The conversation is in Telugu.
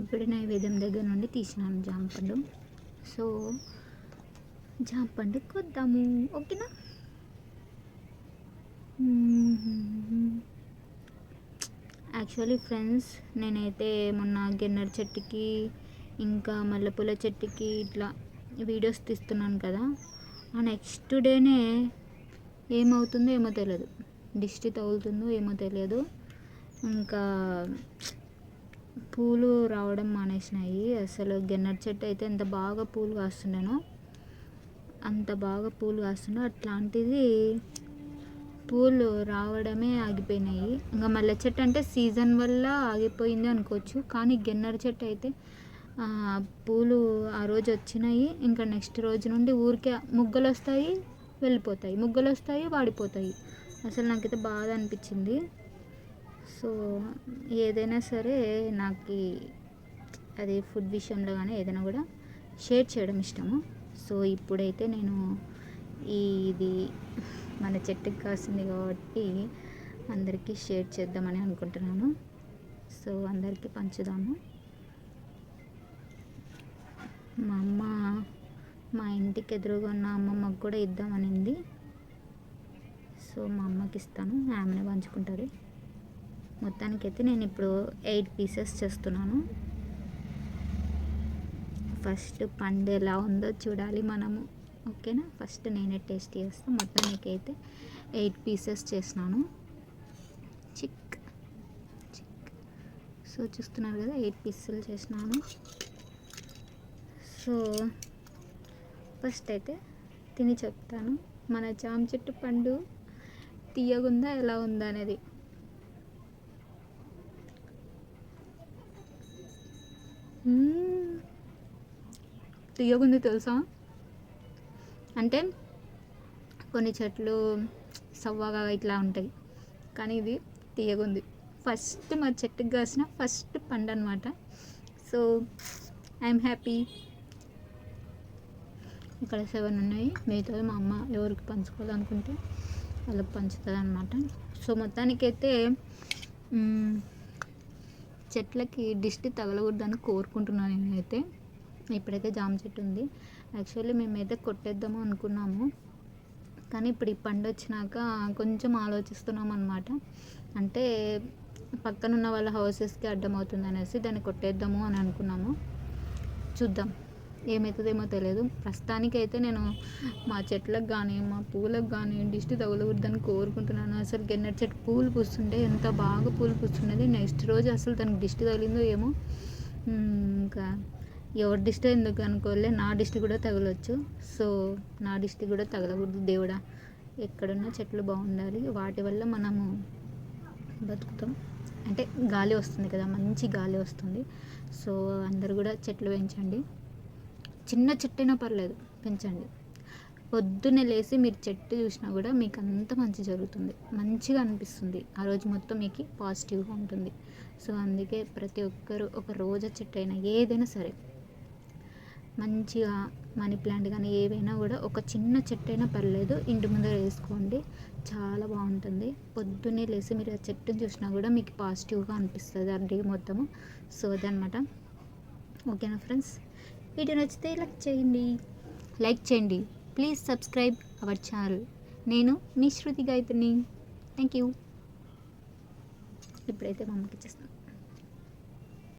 ఇప్పుడే నైవేద్యం దగ్గర నుండి తీసినాను జాంపండు సో జాంపండు కొద్దాము. ఓకేనా? యాక్చువల్లీ ఫ్రెండ్స్ నేనైతే మొన్న గిన్నెర చెట్టుకి ఇంకా మల్లెపూల చెట్టుకి ఇట్లా వీడియోస్ తీస్తున్నాను కదా. ఆ నెక్స్ట్ డేనే ఏమవుతుందో ఏమో తెలియదు దిష్టి తగులుతుందో ఏమో తెలియదు ఇంకా పూలు రావడం మానేసినాయి. అసలు గిన్నెర చెట్టు అయితే ఎంత బాగా పూలు కాస్తుండేనో అంత బాగా పూలు కాస్తుండే అట్లాంటిది పూలు రావడమే ఆగిపోయినాయి. ఇంకా మల్లె చెట్టు అంటే సీజన్ వల్ల ఆగిపోయింది అనుకోవచ్చు. కానీ గిన్నెర చెట్టు అయితే పూలు ఆ రోజు వచ్చినాయి. ఇంకా నెక్స్ట్ రోజు నుండి ఊరికే ముగ్గలు వస్తాయి వెళ్ళిపోతాయి. ముగ్గలు వస్తాయి వాడిపోతాయి. అసలు నాకైతే బాధ అనిపించింది. సో ఏదైనా సరే నాకు అది ఫుడ్ విషయంలో కానీ ఏదైనా కూడా షేర్ చేయడం ఇష్టము. సో ఇప్పుడైతే నేను ఈ ఇది మన చెట్టుకి కాసింది కాబట్టి అందరికీ షేర్ చేద్దామని అనుకుంటున్నాను. సో అందరికీ పంచుదాము. మా అమ్మ మా ఇంటికి ఎదురుగా ఉన్న అమ్మమ్మకు కూడా ఇద్దామనింది. సో మా అమ్మకి ఇస్తాను. ఆమెనే పంచుకుంటుంది. మొత్తానికైతే నేను ఇప్పుడు ఎయిట్ పీసెస్ చేస్తున్నాను. ఫస్ట్ పండు ఎలా ఉందో చూడాలి మనము. ఓకేనా? ఫస్ట్ నేనే టేస్ట్ చేస్తాను మొత్తానికి అయితే ఎయిట్ పీసెస్ చేసినాను. చిక్. చిక్. సో చూస్తున్నారు కదా ఎయిట్ పీసులు చేసినాను. సో ఫస్ట్ అయితే తిని చెప్తాను. మన జామ చెట్టు పండు తీయగుందా ఎలా ఉందా అనేది తీయగుంది తెలుసా? అంటే కొన్ని చెట్లు సవ్వగా ఇట్లా ఉంటాయి. కానీ ఇది తీయగుంది. ఫస్ట్ మా చెట్టుకి కాసిన ఫస్ట్ పండు అనమాట సో ఐఎమ్ హ్యాపీ. ఇక్కడ సెవెన్ ఉన్నాయి. మిగతా మా అమ్మ ఎవరికి పంచుకోవాలనుకుంటే వాళ్ళకి పంచుతుంది అనమాట సో మొత్తానికైతే చెట్లకి దిష్టి తగలకూడదని కోరుకుంటున్నాను నేనైతే. ఇప్పుడైతే జామ చెట్టు ఉంది. యాక్చువల్లీ మేమైతే కొట్టేద్దాము అనుకున్నాము. కానీ ఇప్పుడు ఈ పండు వచ్చినాక కొంచెం ఆలోచిస్తున్నాం అనమాట అంటే పక్కన ఉన్న వాళ్ళ హౌసెస్కి అడ్డం అవుతుంది అనేసి దాన్ని కొట్టేద్దాము అని అనుకున్నాము. చూద్దాం. ఏమవుతుందేమో తెలియదు. ప్రస్తుతానికైతే నేను మా చెట్లకు కానీ మా పూలకు కానీ దిష్టి తగలకూడదని కోరుకుంటున్నాను. అసలు గెన్నెట్ చెట్టు పూలు పూస్తుంటే ఎంత బాగా పూలు పూస్తున్నది నెక్స్ట్ రోజు అసలు దానికి దిష్టి తగిలిందో ఏమో. ఇంకా ఎవరి దిష్టి ఎందుకు అనుకోలే. నా దిష్టి కూడా తగలొచ్చు. సో నా దిష్టి కూడా తగలకూడదు దేవుడా. ఎక్కడున్న చెట్లు బాగుండాలి. వాటి వల్ల మనము బతుకుతాం. అంటే గాలి వస్తుంది కదా మంచి గాలి వస్తుంది. సో అందరు కూడా చెట్లు పెంచండి. చిన్న చెట్టైనా పర్లేదు పెంచండి. పొద్దున్నే లేచి మీరు చెట్టు చూసినా కూడా మీకు అంత మంచి జరుగుతుంది. మంచిగా అనిపిస్తుంది. ఆ రోజు మొత్తం మీకు పాజిటివ్గా ఉంటుంది. సో అందుకే ప్రతి ఒక్కరు ఒక రోజా చెట్టు అయినా ఏదైనా సరే మంచిగా మనీ ప్లాంట్ కానీ ఏవైనా కూడా ఒక చిన్న చెట్టు అయినా పర్లేదు ఇంటి ముందర వేసుకోండి. చాలా బాగుంటుంది. పొద్దున్నే లేచి మీరు ఆ చెట్టుని చూసినా కూడా మీకు పాజిటివ్గా అనిపిస్తుంది ఆ డే మొత్తము. సో అదనమాట ఓకేనా ఫ్రెండ్స్? వీడియో నచ్చితే లైక్ చేయండి. లైక్ చేయండి. ప్లీజ్ సబ్స్క్రైబ్ అవర్ ఛానల్ నేను మీ శృతి గాయత్రిని. థ్యాంక్ యూ ఇప్పుడైతే మా అమ్మకి ఇచ్చేస్తాను.